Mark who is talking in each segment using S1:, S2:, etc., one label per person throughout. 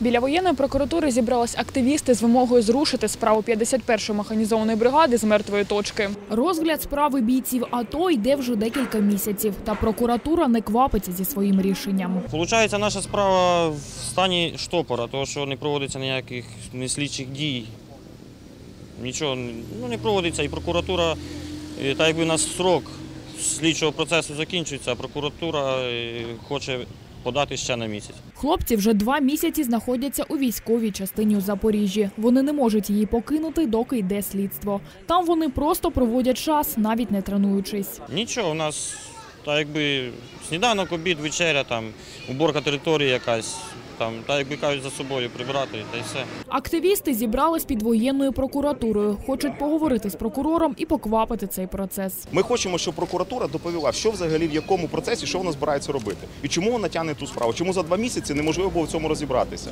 S1: Біля воєнної прокуратури зібрались активісти з вимогою зрушити справу 51-ї механізованої бригади з мертвої точки. Розгляд справи бійців АТО йде вже декілька місяців, та прокуратура не квапиться зі своїм рішенням.
S2: Получається, наша справа в стані штопора, тому що не проводиться ніяких ні слідчих дій, нічого ну, не проводиться. І прокуратура, е, так якби у нас срок слідчого процесу закінчується, а прокуратура е, хоче подати ще на місяць.
S1: Хлопці вже два місяці знаходяться у військовій частині у Запоріжжі. Вони не можуть її покинути, доки йде слідство. Там вони просто проводять час, навіть не тренуючись.
S2: Нічого, у нас так якби сніданок, обід, вечеря, там, уборка території якась, там, так якби кажуть, за собою прибрати та й все.
S1: Активісти зібрались під воєнною прокуратурою, хочуть поговорити з прокурором і поквапити цей процес.
S3: Ми хочемо, щоб прокуратура доповіла, що взагалі в якому процесі, що вона збирається робити, і чому вона тягне ту справу, чому за два місяці неможливо було в цьому розібратися.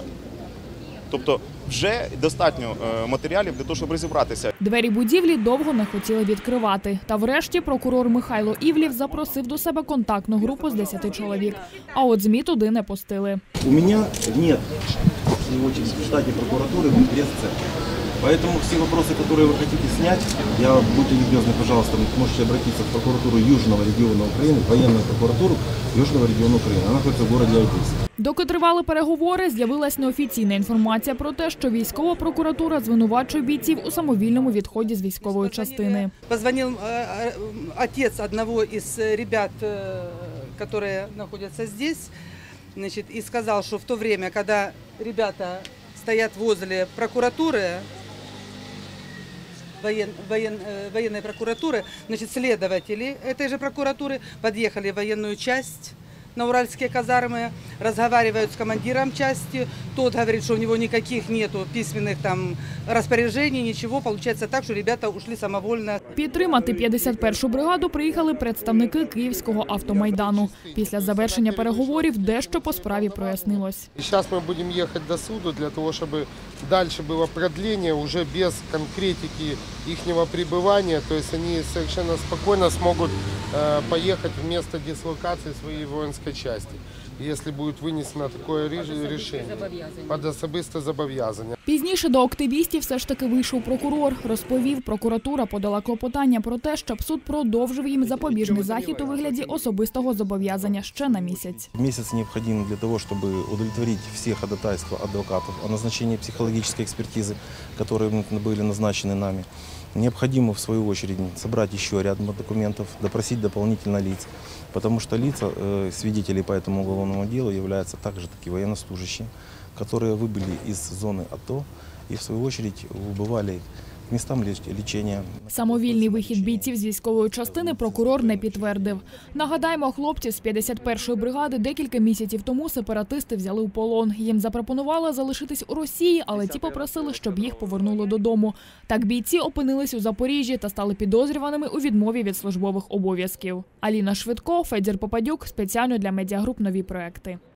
S3: Тобто, вже достатньо е, матеріалів для того, щоб розібратися.
S1: Двері будівлі довго не хотіли відкривати. Та врешті прокурор Михайло Івлів запросив до себе контактну групу з 10 чоловік. А от ЗМІ туди не пустили.
S4: У мене нет всего в прокуратури прокуратуры пресс-центра. Поэтому все вопросы, которые вы хотите снять, я будьте любезны, пожалуйста, можете обратиться в прокуратуру Южного региона Украины, военную прокуратуру Южного региона Украины. Она находится в городе Одессе.
S1: Доки тривали переговори, з'явилась неофіційна інформація про те, що військова прокуратура звинувачує бійців у самовільному відході з військової частини.
S5: Позвонил э, э, отец одного из э, ребят, э, которые находятся здесь, значит, и сказал, что в то время, когда ребята стоят возле прокуратуры, воен, воен, э, военной прокуратуры, значит, следователи этой же прокуратуры подъехали в военную часть на уральские казармы, разговаривают с командиром части, тот говорит, что у него никаких нету письменных там распоряжений, ничего, получается так, что ребята ушли самовольно.
S1: Підтримати 51-шу бригаду приїхали представники Київського автомайдану. Після завершення переговорів дещо по справі прояснилось.
S6: И сейчас мы будем ехать до суду для того, чтобы дальше было продление уже без конкретики ихнего пребывания. То есть они совершенно спокойно смогут э, поехать в место дислокации своей воинской части. Если будет вынесено такое реш- решение. Под особисте зобов'язання.
S1: Пізніше до активістів все ж таки вийшов прокурор. Розповів, прокуратура подала клопотання про те, щоб суд продовжив їм запобіжний захід у вигляді особистого зобов'язання ще на місяць.
S4: Месяц необходим для того, чтобы удовлетворить все ходатайства адвокатов о назначении психологической экспертизы, которые были назначены нами. Необходимо, в свою очередь, собрать еще ряд документов, допросить дополнительно лиц, потому что лица, э, свидетели по этому уголовному делу являются также такие военнослужащие, которые выбыли из зоны АТО и, в свою очередь, убывали местам леч-
S1: Самовільний вихід бійців з військової частини прокурор не підтвердив. Нагадаємо, хлопців з 51-ї бригади декілька місяців тому сепаратисти взяли в полон. Їм запропонували залишитись у Росії, але ті попросили, щоб їх повернули додому. Так бійці опинились у Запоріжжі та стали підозрюваними у відмові від службових обов'язків. Аліна Швидко, Федір Попадюк спеціально для медіагруп нові проекти.